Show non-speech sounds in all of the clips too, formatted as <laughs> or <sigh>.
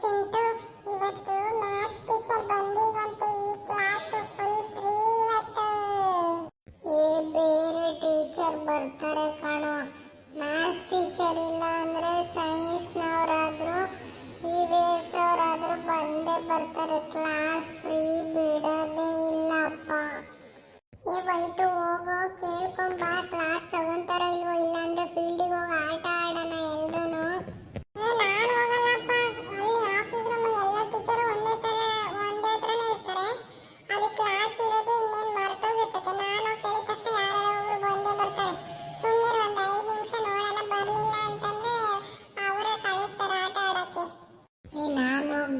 ಚಿಂಟು, ಇವತ್ತು maths teacher ಬಂದಿಲ್ವಂತೆ ಈ class full free ಇವತ್ತು. ಏ, ಬೇರೆ ಟೀಚರ್ ಬರ್ತಾರೆ ಕಣೋ. ಮ್ಯಾಥ್ಸ್ ಟೀಚರ್ ಇಲ್ಲ ಅಂದ್ರೆ ಸೈನ್ಸ್ನವರಾದ್ರು ಈ ವಿ ಎಸ್ ಬಂದೇ ಬರ್ತಾರೆ. ಕ್ಲಾಸ್ ಫ್ರೀ ಬಿಡೋದೇ ಇಲ್ಲಪ್ಪ. ಏ ಬೈಟು ಹೋಗೋ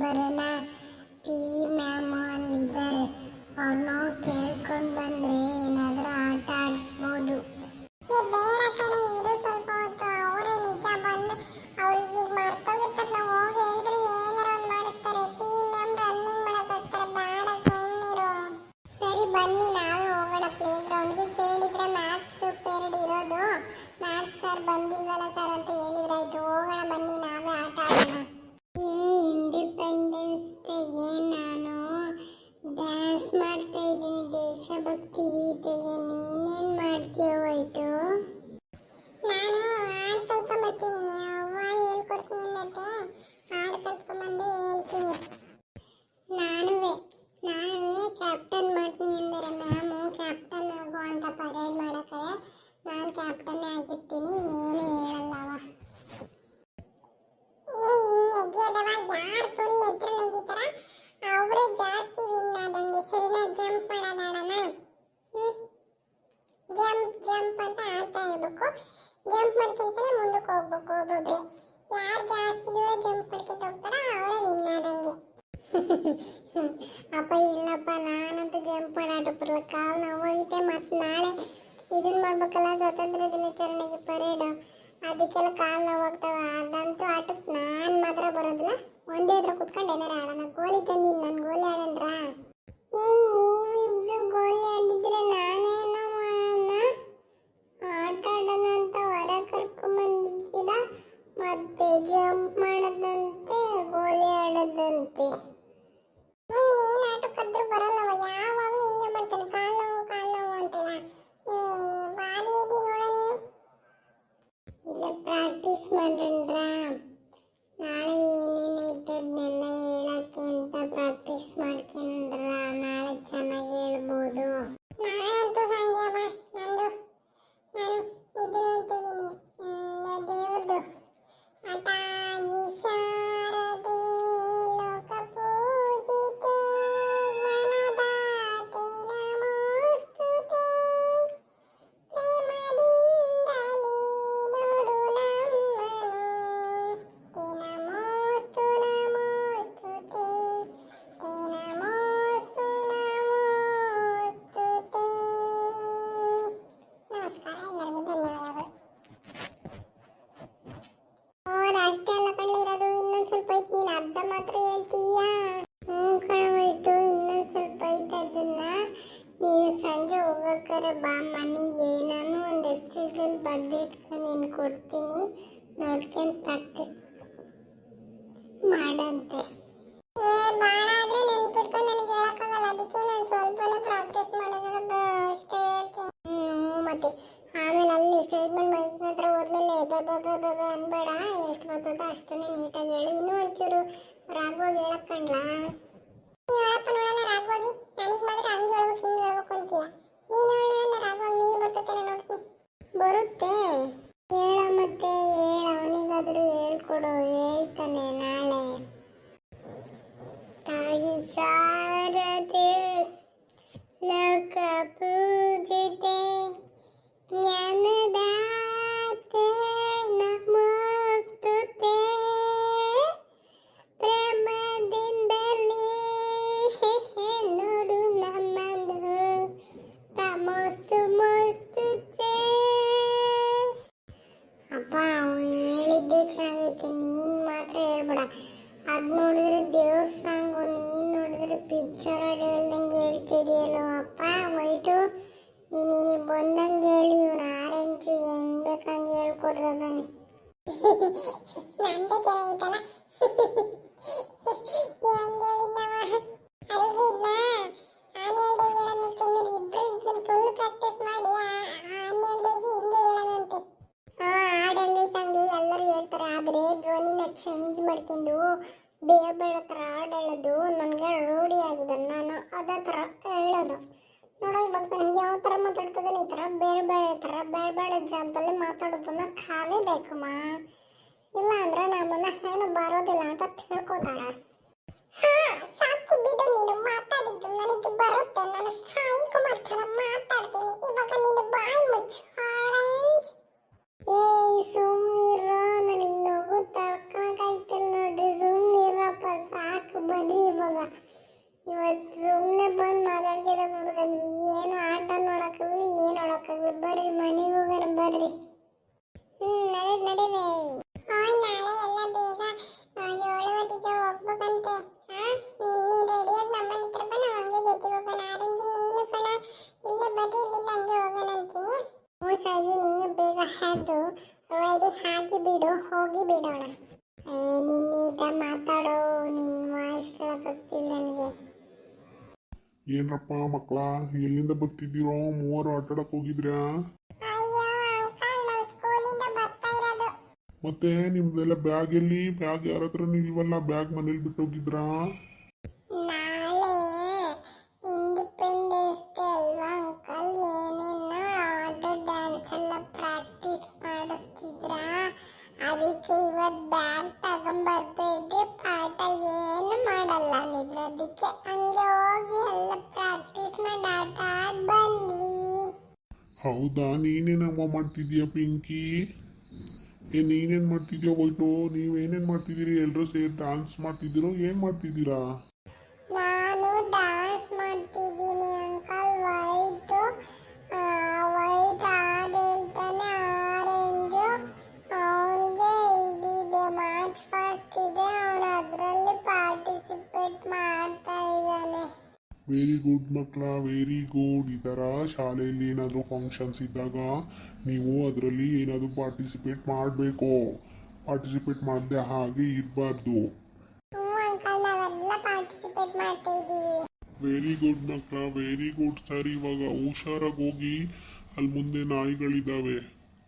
ಬರೋಣ ಪಿ ಮ್ಯಾಮ್ ಅಲ್ಲಿದ್ದಾರೆ. ಅವ್ರನ್ನ ಕೇಳ್ಕೊಂಡು ಬಂದ್ರೆ ಏನಾದರೂ ಆಟ ಆಡಿಸ್ಬೋದು. ಬೇಡ ಕಡೆ ಇರು ಸ್ವಲ್ಪ ಹೊತ್ತು. ಅವರೇ ನಿಜ ಬಂದು ಅವ್ರಿಗೆ ಈಗ ಮರ್ತೋಗಿರ್ತದೆ ನಾವು ಹೋಗಿ ಹೇಳಿದ್ರೆ ಏನಾರ ಒಂದು ಮಾಡಿಸ್ತಾರೆ. ಪಿ ಮ್ಯಾಮ್ ರನ್ನಿಂಗ್ ಮಾಡಕ್ಕೆ ಹೋಗ್ತಾರೆ ಬೇಡ ಸುಮ್ಮನಿರು ಸರಿ ಬನ್ನಿ, ನಾವೇ இருக்கீங்க ಇರ್ಬೇಕು ಜಂಪ್ ಮಾಡ್ಕೊಂತಾನೆ ಮುಂದಕ್ಕೆ ಹೋಗ್ಬೇಕು. ಒಬ್ಬೊಬ್ರೆ ಯಾರು ಜಾಸ್ತಿ ದೂರ ಜಂಪ್ ಮಾಡ್ಕೊಂತ ಹೋಗ್ತಾರ ಅವರೇ ವಿನ್ ಆದಂಗೆ. ಅಪ್ಪ, ಇಲ್ಲಪ್ಪ, ನಾನಂತೂ ಜಂಪ್ ಮಾಡಾಟ ಬಿಡಲ್ಲ ಕಾವು ನೋವು ಹೋಗಿದ್ದೆ ಮತ್ತೆ ನಾಳೆ ಇದನ್ನ ಮಾಡ್ಬೇಕಲ್ಲ, ಸ್ವಾತಂತ್ರ್ಯ ದಿನಾಚರಣೆಗೆ ಪರೇಡ್ ಅದಕ್ಕೆಲ್ಲ ಕಾಲು ನೋವಾಗ್ತಾವ. ಅದಂತೂ ಆಟಕ್ಕೆ ನಾನು ಮಾತ್ರ ಬರೋದಿಲ್ಲ. ಒಂದೇ ಹತ್ರ ಕುತ್ಕೊಂಡು ಏನಾರ ಆಡೋಣ. ಗೋಲಿ ತಂದಿನಿ ನಾನು ಗೋಲಿ ಆಡೋಣ್ರ ಏನ್ ನೀವು ಇಬ್ರು ಗೋಲಿ ಆಡಿದ್ರೆ ನಾನೇನೋ ಮಾಡೋಣ ಆಟ ಆಡೋಣ ಅಂತ ಹೊರ ಕರ್ಕೊಂಬಂದಿದ್ದೀರಾ ಮತ್ತೆ ಜಂಪ್ ಮಾಡೋದಂತೆ ಗೋಲಿ ಆಡೋದಂತೆ ಏನ್ ಆಟಕ್ಕಾದ್ರೂ ಬರಲ್ಲವ ಯಾವಾಗಲೂ ಹಿಂಗೆ ಮಾಡ್ತಾನೆ ಕಾಲು ನೋವು ಕಾಲು ನೋವು ಅಂತೆಲ್ಲ ಏ ಬಾರಿ ಇದೆ ನೋಡ ನೀವು ಇಲ್ಲ ಪ್ರಾಕ್ಟೀಸ್ ಮಾಡ್ರಂದ್ರ ನಾಳೆ ಏನೇನು ಇದ್ದದ್ನೆಲ್ಲ ಹೇಳಕ್ಕೆ ಅಂತ ಪ್ರಾಕ್ಟೀಸ್ ಮಾಡ್ಕೊಂಡ್ರ ನಾಳೆ ಚೆನ್ನಾಗಿ ಹೇಳ್ಬೋದು. ನಾನಂತೂ ಸಂಜೆ ಅಮ್ಮ. ನಂದು, ನಾನು ಇದನ್ನ ಹೇಳ್ತಿದ್ದೀನಿ ದೇವ್ರದ್ದು ಅತಾಗಿ ಶಾರದೆ ಹೋಗ್ಬೇಕಾರೆ ಬಾ ಮನೆಗೆ ನಾನು ಒಂದು ಎಕ್ಸಸೈಸಲ್ಲಿ ಬರೆದಿಟ್ಕೊಂಡು ನೀನು ಕೊಡ್ತೀನಿ. ನೋಡ್ಕೊಂಡು ಪ್ರಾಕ್ಟೀಸ್ ಮಾಡಂತೆ. ಏ ಭಾಳ ಆದರೆ ನೆನ್ಪಿಟ್ಕೊಂಡು ನನಗೆ ಹೇಳೋಕ್ಕಾಗಲ್ಲ. ಅದಕ್ಕೆ ನಾನು ಸ್ವಲ್ಪನೇ ಪ್ರಾಕ್ಟೀಸ್ ಮಾಡೋದು ಅಷ್ಟೇ ಹ್ಞೂ ಮತ್ತೆ ಆಮೇಲೆ ಅಲ್ಲಿ ಸ್ಟೇಜ್ ಮೇಲೆ ಮೈಕ್ ಹತ್ರ ಹೋದ್ಮೇಲೆ ದೊಡ್ಡ ಅನ್ಬೇಡ. ಎಷ್ಟು ಬರ್ತದ ಅಷ್ಟನ್ನೇ ನೀಟಾಗಿ ಹೇಳು ಇನ್ನೂ ಒಂಚೂರು ರಾಗವಾಗಿ ಹೇಳಕ್ಕಂಡ್ಲಾ ಹೇಳಪ್ಪ ನೋಡೋಣ ರಾಗವಾಗಿ ನನಗೆ ಮಾತ್ರ ಹಂಗೆ ಹೇಳ್ಬೇಕು ಹಿಂಗೆ ಹೇಳ್ಬೇಕು ಅಂತೀಯ ನೀನು ಹೇಳೋಣ ರಾಗವಾಗಿ ನೀನು ಬರ್ತೇನೆ ನೋಡ್ತೀನಿ ಬರುತ್ತೆ ಹೇಳ ಮತ್ತೆ ಹೇಳ ಅವನಿಗಾದರೂ ಹೇಳ್ಕೊಡು ಹೇಳ್ತಾನೆ ನಾಳೆ. ತಾಯಿ ನಂದೇ ಚೆನ್ನಾಗಿತ್ತಲ್ಲ ಚೇಂಜ್ ಮಾಡ್ಕೊಂಡು ಬೇರೆ ಬೇರೆ ಥರ ಹಾಡು ಹೇಳೋದು, ನನಗೆ ರೂಢಿ ಆಗಿದೆ, ನಾನು ಅದೇ ಥರ ಹೇಳೋದು. ನೋಡೋ, ಇವಾಗ ನನಗೆ ಯಾವ ಥರ ಮಾತಾಡ್ತಿದ್ದಾನೆ, ಈ ಥರ ಬೇರೆ ಬೇರೆ ಥರ, ಬೇರೆ ಬೇರೆ ಜಾಗದಲ್ಲಿ ಮಾತಾಡೋದನ್ನ ಕಲಿಬೇಕಮ್ಮ ಇಲ್ಲ ಅಂದ್ರೆ ನಮ್ಮನ್ನ ಏನು ಬರೋದಿಲ್ಲ ಅಂತ ತಿಳ್ಕೊತಾಳೆ ಸಾಕು ಬಿಡು. ನೀನು ಮಾತಾಡಿದ್ದು ನನಗೆ ಬರುತ್ತೆ. ನಾನು ಸಾಯಿ ಕುಮಾರ್ ತರ ಮಾತಾಡ್ತೀನಿ. ಇವಾಗ ನೀನು ಬಾಯಿ ಮುಚ್ಚು. ಏ ಏಯ್ ಸುಮ್ನಿರ ನನಗೆ ನಗು ತಡ್ಕೊಳಕಾಯ್ತಿಲ್ಲ ನೋಡಿ ಸುಮ್ನಿರಪ್ಪ ಸಾಕು ಬನ್ನಿ ಇವಾಗ. ಇವತ್ತು ಸುಮ್ಮನೆ ಬಂದು ಮಾತಾಡ್ಕಿದ ಕುಡ್ಕೊಂಡ್ವಿ ಏನು ಆಟ ನೋಡಕ್ಕಾಗಲಿ ಏನು ನೋಡಕ್ಕಾಗಲಿ ಬರ್ರಿ ಮನೆಗೆ ಹೋಗೋಣ ಬರ್ರಿ. ಬರ್ರಿ ಇಲ್ಲಿಂದ ಹಂಗೆ ಹೋಗೋಣಂತೆ. ಹ್ಞೂ ಸಾಜಿ ನೀನು ಬೇಗ ಎದ್ದು ರೆಡಿ ಹಾಕಿ ಬಿಡು ಹೋಗಿ ಬಿಡೋಣ. ಏ ನಿನ್ನ ನೀಟಾಗಿ ಮಾತಾಡೋ ನಿನ್ನ ವಾಯ್ಸ್ ಕೇಳಕ್ಕಾಗ್ತಿಲ್ಲ ನನಗೆ. ಏನಪ್ಪ ಮಕ್ಕಳ ಎಲ್ಲಿಂದ ಬರ್ತಿದ್ದೀರೋ? ಮೂವರು ಆಟಾಡಕ್ ಹೋಗಿದ್ರಾ? ಮತ್ತೆ ನಿಮ್ದೆಲ್ಲ ಬ್ಯಾಗ್ ಎಲ್ಲಿ? ಬ್ಯಾಗ್ ಯಾರ ಹತ್ರನೂ ಇಲ್ವಲ್ಲ ಬ್ಯಾಗ್ ಮನೇಲಿ ಬಿಟ್ಟು ಹೋಗಿದ್ರಾ ನಾಳೆ ಇಂಡಿಪೆಂಡೆನ್ಸ್ ಡೇ ಅಲ್ವಾ ಅಂಕಲ್ ಏನೇನೋ ಆರ್ಡರ್ ಡ್ಯಾನ್ಸ್ ಎಲ್ಲ ಪ್ರಾಕ್ಟೀಸ್ ಮಾಡಿಸ್ತಿದ್ರ ಅದಕ್ಕೆ ಇವತ್ತು ಬ್ಯಾಗ್ ತಗೊಂಬರ್ಬೇಡ್ರಿ ಪಾಠ ಏನು ಮಾಡಲ್ಲ ಅಂದಿದ್ರು ಅದಕ್ಕೆ ಹಂಗೆ ಹೋಗಿ ಎಲ್ಲ ಪ್ರಾಕ್ಟೀಸ್ ಮಾಡಿ ಆಟ ಆಡ್ ಬಂದ್ವಿ ಹೌದಾ ನೀನೇನಮ್ಮ ಮಾಡ್ತಿದ್ಯಾ ಪಿಂಕಿ? ಏ, ನೀನೇನ್ ಮಾಡ್ತಿದ್ಯಾ ಹೋಯ್ತು ನೀವೇನೇನು ಮಾಡ್ತಿದ್ದೀರಿ? ಎಲ್ಲರೂ ಸೇರಿ ಡಾನ್ಸ್ ಮಾಡ್ತಿದ್ದೀರೋ? ಏನು ಮಾಡ್ತಿದ್ದೀರಾ? ನಾನು ಡ್ಯಾನ್ಸ್ ಮಾಡ್ತಿದ್ದೀನಿ ಅಂಕಲ್. ವೈಟ್ ವೈಟ್ ಹಾಡು ಹೇಳ್ತಾನೆ ಆರೆಂಜ್. ಅವನಿಗೆ ಇದಿದೆ ಮಾರ್ಚ್ ಫಸ್ಟ್ ಇದೆ. ಅವನು ಅದರಲ್ಲಿ ಪಾರ್ಟಿಸಿಪೇಟ್ ಮಾಡ್ತಾ ಇದ್ದಾನೆ. ವೆರಿ ಗುಡ್ ಮಕ್ಕಳ ವೆರಿ ಗುಡ್ ಈ ಥರ ಶಾಲೆಯಲ್ಲಿ ಏನಾದರೂ ಫಂಕ್ಷನ್ಸ್ ಇದ್ದಾಗ ನೀವು ಅದರಲ್ಲಿ ಏನಾದರೂ ಪಾರ್ಟಿಸಿಪೇಟ್ ಮಾಡಬೇಕು. ಪಾರ್ಟಿಸಿಪೇಟ್ ಮಾಡದೆ ಹಾಗೆ ಇರಬಾರ್ದು. ವೆರಿ ಗುಡ್ ಮಕ್ಕಳ ವೆರಿ ಗುಡ್ ಸರ್ ಇವಾಗ ಹುಷಾರಾಗಿ ಹೋಗಿ ಅಲ್ಲಿ ಮುಂದೆ ನಾಯಿಗಳಿದ್ದಾವೆ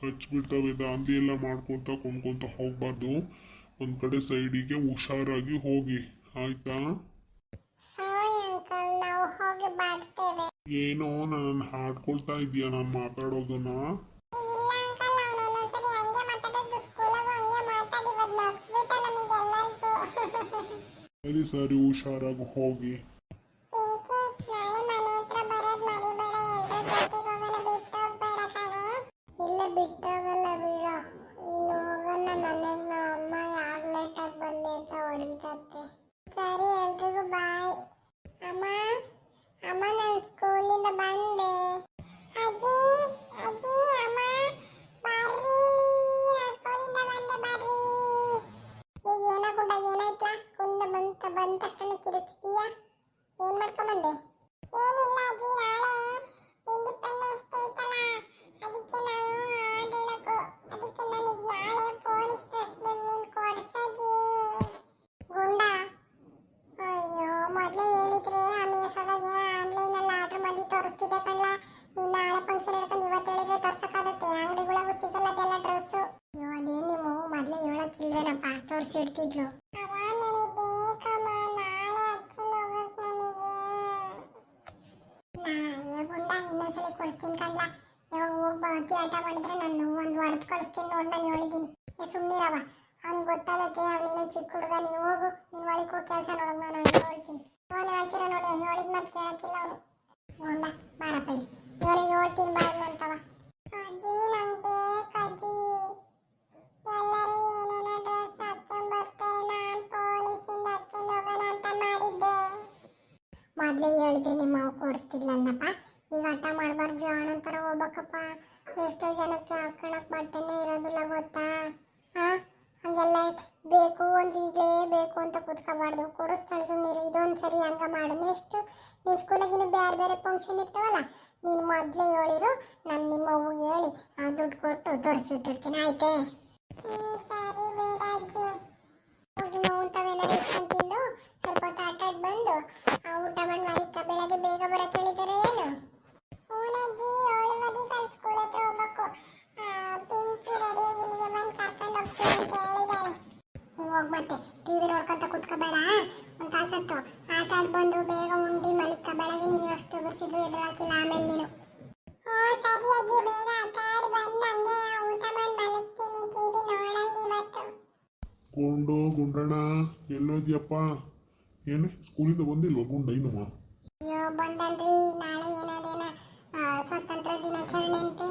ಕಚ್ಬಿಡ್ತವೆ ದಾಂದಿ ಎಲ್ಲ ಮಾಡ್ಕೊತ ಕೊಂಡ್ಕೊಂತ ಹೋಗ್ಬಾರ್ದು. ಒಂದು ಕಡೆ ಸೈಡಿಗೆ ಹುಷಾರಾಗಿ ಹೋಗಿ. ಆಯ್ತಾ? ಅಂಕಲ್ ನಾವು ಹೋಗಿ ಏನೋ ನಾನು ಹಾಡ್ಕೊಳ್ತಾ ಇದೀಯ ನಾನು ಮಾತಾಡೋದನ್ನ? ಇಲ್ಲ ಅಂಕಲ್ ಅವನು ಒಂದೊಂದ್ಸರಿ ಹಂಗೆ ಮಾತಾಡೋದು ಸ್ಕೂಲಾಗ ಹಂಗೆ ಮಾತಾಡಿ ಇವತ್ತು ನಗ್ಸ್ಬಿಟ್ಟ ನಮಗೆಲ್ಲರಿಗೂ <laughs> ಸರಿ ಸರಿ ಹುಷಾರಾಗಿ ಹೋಗಿ ಪಿಂಕಿ ನಾಳೆ ಮನೆ ಹತ್ರ ಬರೋದ್ ಮರಿಬೇಡ ಎಲ್ರ ಜೊತೆಗೆ ಹೋಗೋಣ ಬಿಟ್ಟು ಹೋಗ್ಬೇಡ ಕಣೆ ಇಲ್ಲ ಬಿಟ್ಟೋಗಲ್ಲ ಬಿಡು ಇನ್ನು ಹೋಗೋಣ ಮನೆಗೆ ನಮ್ಮ ಅಮ್ಮ ಯಾವಾಗ ಲೇಟಾಗಿ ಬಂದೆ ಅಂತ ಹೊಡಿತತ್ತೆ ಸರಿ ಎಲ್ರಿಗೂ ಬಾಯ್ ಅಮ್ಮ ಅಮ್ಮ ನಾನು ಸ್ಕೂಲಿಂದ ಬಂದೆ ಅಜ್ಜಿ ಅಜ್ಜಿ ಅಮ್ಮ ಬರ್ರಿ ನಾನು ಸ್ಕೂಲಿಂದ ಬಂದೆ ಬರ್ರಿ ಈಗ ಏನೋ ಕೂಡ ಏನಾಯ್ತಾ ಸ್ಕೂಲಿಂದ ಬಂತ ಬಂದ ತಕ್ಷಣ ಕಿರುಚ್ತೀಯಾ ಏನ್ ಮಾಡ್ಕೊಂಬಂದೆ ಏನಿಲ್ಲ ಅಜ್ಜಿ ನಾಳೆ ಇಂಡಿಪೆಂಡೆನ್ಸ್ ಡೇ ಐತಲ್ಲ ಅದಕ್ಕೆ ನಾವು ಹಾಡು ಹೇಳಕು ಅದಕ್ಕೆ ನನಗೆ ನಾಳೆ ಪೊಲೀಸ್ ಡ್ರೆಸ್ ಬಂದು ಕೊಡ್ಸಜ್ಜಿ ಗುಂಡ ಅಯ್ಯೋ ಮೊದಲೇ ಹೇಳಿದ್ರೆ ಆ ಮೀಸೋದಾಗೆ ಆನ್ಲೈನಲ್ಲಿ ಆರ್ಡರ್ ಮಾಡಿ ತೋರಿಸ್ತಿದ್ದೆ ಕಣ್ಲ. ನೀನು ನಾಳೆ ಫಂಕ್ಷನ್ ಹೇಳ್ಕೊಂಡು ಇವತ್ತು ಹೇಳಿದ್ರೆ ತೋರ್ಸಕ್ಕಾಗತ್ತೆ. ಅಂಗಡಿಗಳಿಗೂ ಸಿಗಲ್ಲ ಅದೆಲ್ಲ ಡ್ರೆಸ್ಸು ಅಯ್ಯೋ ಅದೇನು ನೀವು ಮೊದಲೇ ಹೇಳೋಕ್ಕಿಲ್ವೇನಪ್ಪ? ತೋರಿಸಿಡ್ತಿದ್ಲು. ಇನ್ನೊಂದ್ಸಲಿ ಕೊಡಿಸ್ತೀನಿ ಕಣ್ಲ. ಇವಾಗ ಹೋಗಿ ಬಾಕಿ ಆಟ ಮಾಡಿದ್ರೆ ನಾನು ಒಂದು ಹೊಡೆದು ಕಳಿಸ್ತೀನಿ ನೋಡಿ ನಾನು ಹೇಳಿದ್ದೀನಿ ಸುಮ್ಮನಿರವ ಅವನಿಗೆ ಗೊತ್ತಾಗತ್ತೆ ಅವನೇನು ಚಿಕ್ಕ ಹುಡುಗ ನೀನು ಹೋಗು ನೀನು ಒಳಗೆ ಹೋಗಿ ಕೆಲಸ ನೋಡೋದು ನಾನು ಹೇಳ್ತೀನಿ ಅವನು ಹೇಳ್ತೀರ ನೋಡಿ ಹೇಳಿದ ಮತ್ತೆ ಕೇಳಕ್ಕಿಲ್ಲ ಅವನು. ಹೋಗ ಬಾರಪ್ಪ ಇಲ್ಲಿ. ಇವರಿಗೆ ಹೇಳ್ತೀನಿ ಬಾಯಿಲ್ಲ ಅಂತವ. ಅಜ್ಜಿ ನಂಗೆ ಬೇಕಜ್ಜಿ ಎಲ್ಲರೂ ಏನೇನೋ ಡ್ರೆಸ್ ಹಾಕ್ಕೊಂಡ್ಬರ್ತಾರೆ ನಾನು ಪೊಲೀಸಿಂದ ಹಾಕ್ಕೊಂಡು ಹೋಗೋಣ ಅಂತ ಮಾಡಿದ್ದೆ. ಮೊದಲೇ ಹೇಳಿದ್ರೆ ನಿಮ್ಮ ಮಾವು ಕೊಡಿಸ್ತಿದ್ಲಲ್ಲಪ್ಪ. ಈಗ ಆಟ ಮಾಡಬಾರ್ದು ಜಾಣ ಥರ ಹೋಗ್ಬೇಕಪ್ಪ. ಎಷ್ಟೋ ಜನಕ್ಕೆ ಹಾಕೊಳಕ್ ಬಟ್ಟೆನೇ ಇರೋದಿಲ್ಲ ಗೊತ್ತಾ? ಹಾ? ಹಂಗೆಲ್ಲ ಬೇಕು ಒಂದು ಈಗಲೇ ಬೇಕು ಅಂತ ಕೂತ್ಕೋಬಾರ್ದು. ಕೊಡಿಸ್ತಾಳೆ ಸುಮ್ಮನೆ ಇದೊಂದು ಸರಿ ಹಂಗೆ ಮಾಡು ನೆಕ್ಸ್ಟ್ ನಿಮ್ಮ ಸ್ಕೂಲಾಗಿನ ಬೇರೆ ಬೇರೆ ಫಂಕ್ಷನ್ ಇರ್ತಾವಲ್ಲ, ನೀನು ಮೊದಲೇ ಹೇಳಿರು, ನಾನು ನಿಮ್ಮ ಅವ್ಗೆ ಹೇಳಿ, ಆ ದುಡ್ಡು ಕೊಟ್ಟು ತೋರಿಸಿಟ್ಟಿರ್ತೀನಿ. ಆಯ್ತೇ? ಸರಿ ಬೇಡ ಅಜ್ಜಿ. ಹೋಗಿ ಮಾವನ್ ತಾವೇನಾದ್ರು ಇಸ್ಕೊಂಡ್ ತಿಂದು, ಸ್ವಲ್ಪ ಹೊತ್ತು ಬಂದು, ಆ ಊಟ ಮಾಡಿ ಮರಿಕ ಬೆಳಗ್ಗೆ ಬೇಗ ಬರಕ್ ಹೇಳಿದಾರೆ ಏನು? ಹೂನಜ್ಜಿ ಅಜ್ಜಿ ಮದಿಗೆ ಅಲ್ಲಿ ಸ್ಕೂಲ್ ಹತ್ರ ಹೋಗ್ಬೇಕು. ಪಿಂಕಿ ರೆಡಿಯಾಗಿ ಇಲ್ಲಿಗೆ ಬಂದು ಕರ್ಕೊಂಡು ಹೋಗ್ತೀನಿ ಅಂತ ಹೇಳಿದಾಳೆ ಹೋಗ್ ಮತ್ತೆ ಟಿವಿ ನೋಡ್ಕೊಂತ ಕುತ್ಕೋಬೇಡ ಒಂದು ತಾಸತ್ತು ಆಟ ಆಡ್ ಬಂದು ಬೇಗ ಉಂಡಿ ಮಲಿಕ ಬೆಳಗ್ಗೆ ನೀನು ಅಷ್ಟು ಬರ್ಸಿದ್ರು ಎದುರಾಕಿಲ್ಲ ಆಮೇಲೆ ನೀನು. ಸರಿ ಅಜ್ಜಿ ಬೇಗ ಆಟ ಆಡ್ ಬಂದು ಹಂಗೆ ಊಟ ಮಾಡಿ ಮಲಗ್ತೀನಿ ಟಿವಿ ನೋಡಲ್ಲ ಇವತ್ತು. ಗೊಂಡು ಗುಂಡಣ್ಣ ಎಲ್ಲೋದ್ಯಪ್ಪ ಏನು ಸ್ಕೂಲಿಂದ ಬಂದಿಲ್ವ ಗುಂಡ ಇನ್ನುವ ಅಯ್ಯೋ ಬಂದನ್ರಿ ನಾಳೆ ಸ್ವಾತಂತ್ರ್ಯ ದಿನಾಚರಣೆ ಅಂತ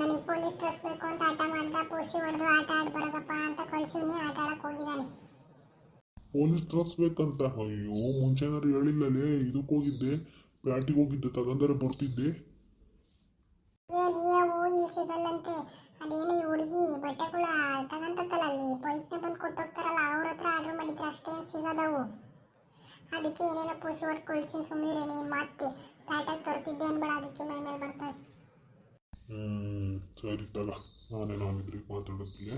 ನನಗೆ ಪೊಲೀಸ್ ಡ್ರೆಸ್ ಬೇಕು ಅಂತ ಆಟ ಮಾಡ್ದ ಪೂಸಿ ಹೊಡೆದು ಆಟ ಆಡ್ ಬರೋದಪ್ಪ ಅಂತ ಕಳ್ಸಿವ್ನಿ ಆಟ ಆಡಕ್ ಹೋಗಿದ್ದಾನೆ. ಪೊಲೀಸ್ ಡ್ರೆಸ್ ಬೇಕಂತ? ಅಯ್ಯೋ ಮುಂಚೆನಾರು ಹೇಳಿಲ್ಲಲೇ ಇದಕ್ಕೆ ಹೋಗಿದ್ದೆ ಪ್ಯಾಟಿಗೆ ಹೋಗಿದ್ದೆ ತಗಂದರೆ ಬರ್ತಿದ್ದೆ. ಏನ್ ಏವು ಇಲ್ಲಿ ಸಿಗಲ್ಲಂತೆ ಅದೇನು ಈ ಹುಡುಗಿ ಬಟ್ಟೆಗಳ ತಗಂತತ್ತಲ್ಲ ಅಲ್ಲಿ ಬೈಕ್ನ ಬಂದು ಕೊಟ್ಟೋಗ್ತಾರಲ್ಲ ಅವ್ರ ಹತ್ರ ಆರ್ಡರ್ ಮಾಡಿದ್ರೆ ಅಷ್ಟೇನು ಸಿಗೋದವು. ಅದಕ್ಕೆ ಏನೇನೋ ಪೂಸಿ ಹೊಡೆದು ಕಳ್ಸಿನ ಸುಮ್ಮನೆ ಮಾತೆ ಮತ್ತೆ ಪ್ಯಾಟಾಗಿ ತರ್ತಿದ್ದೆ ಅನ್ಬೇಡ ಅದಕ್ಕೆ ಮೈ ಮೇಲೆ ಬರ್ತದೆ ಹ್ಞೂ ಸರಿ ತಗ. ನಾನೇನೋ ಅಂದಿದ್ರಿ ಮಾತಾಡೋದಿಲ್ಲ.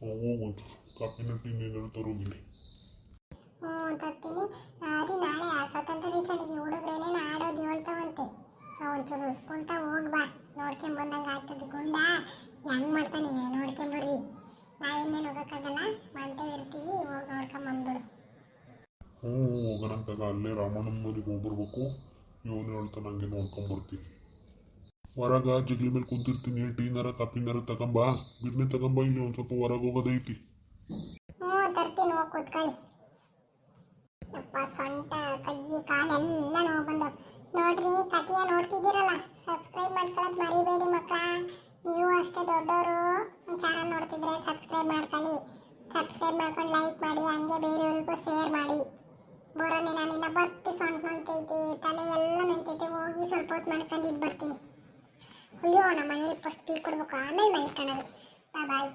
ಹೋಗು ಒಂಚೂರು. ಕಾಪಿನ ಟೀ ಏನಾದ್ರು ತರೋಗಿಲ್ಲ ಹ್ಞೂ ತರ್ತೀನಿ. ಅದು ನಾಳೆ ಆ ಸ್ವಾತಂತ್ರ್ಯ ದಿವಸನಿಗೆ ಹುಡುಗ್ರೇನೇನು ಆಡೋದು ಹೇಳ್ತಾವಂತೆ. ಒಂಚೂರು ಸ್ಕೂಲ್ತಾ ಹೋಗಿ ಬಾ. ನೋಡ್ಕೊಂಡ್ ಬಂದಂಗೆ ಆಗ್ತದೆ ಗುಂಡ. ಹೆಂಗೆ ಮಾಡ್ತಾನೆ ನೋಡ್ಕೊಂಬರ್ರಿ ನಾವಿನ್ನೇನು ಹೋಗೋಕ್ಕಾಗಲ್ಲ ಮಂಟೆ ಇರ್ತೀವಿ ಹೋಗಿ ನೋಡ್ಕೊಂಬಂದ್ಬಿಡು ಹ್ಞೂ ಹೋಗೋಣಂತಾಗ. ಅಲ್ಲೇ ರಾಮಣ್ಣನ ಮನೆಗೆ ಹೋಗ್ಬರ್ಬೇಕು. ಇವನು ಹೇಳ್ತಾನೆ ಹಂಗೆ ನೋಡ್ಕೊಂಬರ್ತೀನಿ ಹೊರಗ ಜಗ್ಲಿ ಮೇಲೆ ಕುಂತಿರ್ತೀನಿ ಟೀನಾರ ಕಾಪಿನಾರ ತಗೊಂಬ. ಬಿರ್ನೆ ತಗೊಂಬ, ಇಲ್ಲಿ ಒಂದ್ ಸ್ವಲ್ಪ ಹೊರಗೆ ಹೋಗೋದೈತಿ. ತರ್ತೀನಿ ಕೈ ಕಾಲೆಲ್ಲ ಸಬ್ಸ್ಕ್ರೈಬ್ ಮರಿಬೇಡಿ ನೀವು ದೊಡ್ಡವರು ನೋಡ್ತಿದ್ರೆ ಸಬ್ಸ್ಕ್ರೈಬ್ ಮಾಡ್ಕೊಳ್ಳಿ. ಸಬ್ಸ್ಕ್ರೈಬ್ ಮಾಡ್ಕೊಂಡು ಲೈಕ್ ಮಾಡಿ, ಹಂಗೆ ಬೇರೆಯವ್ರಿಗೂ ಶೇರ್ ಮಾಡಿ. ಬರೋನಿ ನಾನಿನ್ನ ಬರ್ತಿ ಸೊಂಟ ನೋಯ್ತೈತಿ, ತಲೆ ಎಲ್ಲ ನೋಯ್ತೈತೆ, ಹೋಗಿ ಸ್ವಲ್ಪ ಹೊತ್ತು ಮಲ್ಕೊಂಡಿದ್ದು ಬರ್ತೀನಿ. ಅಯ್ಯೋ ನಮ್ಮ ಮನೇಲಿ ಫಸ್ಟ್ ಟೀ ಕೊಡ್ಬೇಕು, ಆಮೇಲೆ ಮಲ್ಕೊಳ್ಳೋದು ಬಾಯ್